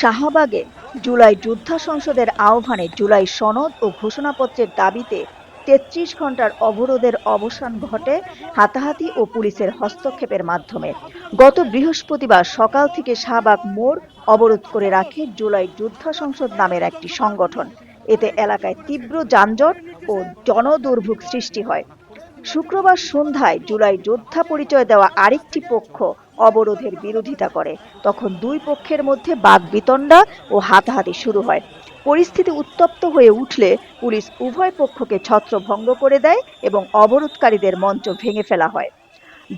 শাহবাগে জুলাই যোদ্ধা সংসদের আহ্বানে জুলাই সনদ ও ঘোষণাপত্রের দাবিতে তেত্রিশ ঘণ্টার অবরোধের অবসান ঘটে হাতাহাতি ও পুলিশের হস্তক্ষেপের মাধ্যমে। গত বৃহস্পতিবার সকাল থেকে শাহবাগ মোড় অবরোধ করে রাখে জুলাই যোদ্ধা সংসদ নামের একটি সংগঠন। এতে এলাকায় তীব্র যানজট ও জনদুর্ভোগ সৃষ্টি হয়। শুক্রবার সন্ধ্যায় জুলাই যোদ্ধা পরিচয় দেওয়া আরেকটি পক্ষ অবরোধের বিরোধিতা করে। তখন দুই পক্ষের মধ্যে বাগবিতণ্ডা ও হাতাহাতি শুরু হয়। পরিস্থিতি উত্তপ্ত হয়ে উঠলে পুলিশ উভয় পক্ষকে ছত্রভঙ্গ করে দেয় এবং অবরোধকারীদের মঞ্চ ভেঙে ফেলা হয়।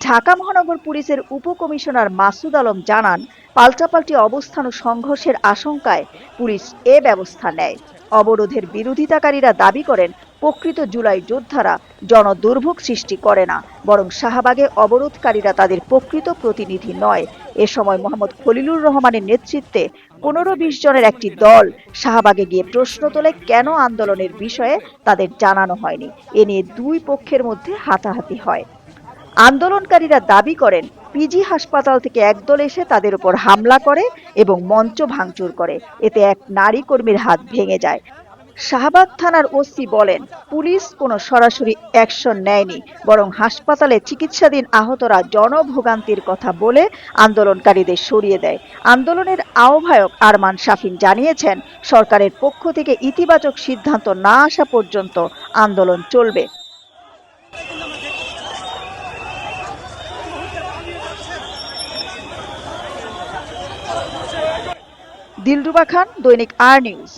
ঢাকা মহানগর পুলিশের উপকমিশনার মাসুদ আলম জানান, পাল্টাপাল্টি অবস্থান ও সংঘর্ষের আশঙ্কায় পুলিশ এ ব্যবস্থা নেয়। অবরোধের বিরোধিতাকারীরা দাবি করেন প্রকৃত জুলাই যোদ্ধারা জনদুর্ভোগ সৃষ্টি করে না, বরং শাহবাগে অবরোধকারীরা তাদের প্রকৃত প্রতিনিধি নয়। এ সময় মোহাম্মদ খলিলুর রহমানের নেতৃত্বে পনেরো বিশ জনের একটি দল শাহবাগে গিয়ে প্রশ্ন তোলে কেন আন্দোলনের বিষয়ে তাদের জানানো হয়নি। এ নিয়ে দুই পক্ষের মধ্যে হাতাহাতি হয়। আন্দোলনকারীরা দাবি করেন, পিজি হাসপাতাল থেকে একদল এসে তাদের উপর হামলা করে এবং মঞ্চ ভাঙচুর করে। এতে এক নারী কর্মীর হাত ভেঙে যায়। শাহবাগ থানার ওসি বলেন, পুলিশ কোনো সরাসরি অ্যাকশন নেয়নি, বরং হাসপাতালে চিকিৎসাধীন আহতরা জনভোগান্তির কথা বলে আন্দোলনকারীদের সরিয়ে দেয়। আন্দোলনের আহ্বায়ক আরমান শাফিন জানিয়েছেন, সরকারের পক্ষ থেকে ইতিবাচক সিদ্ধান্ত না আসা পর্যন্ত আন্দোলন চলবে। দিলরুবা খান, দৈনিক আর নিউজ।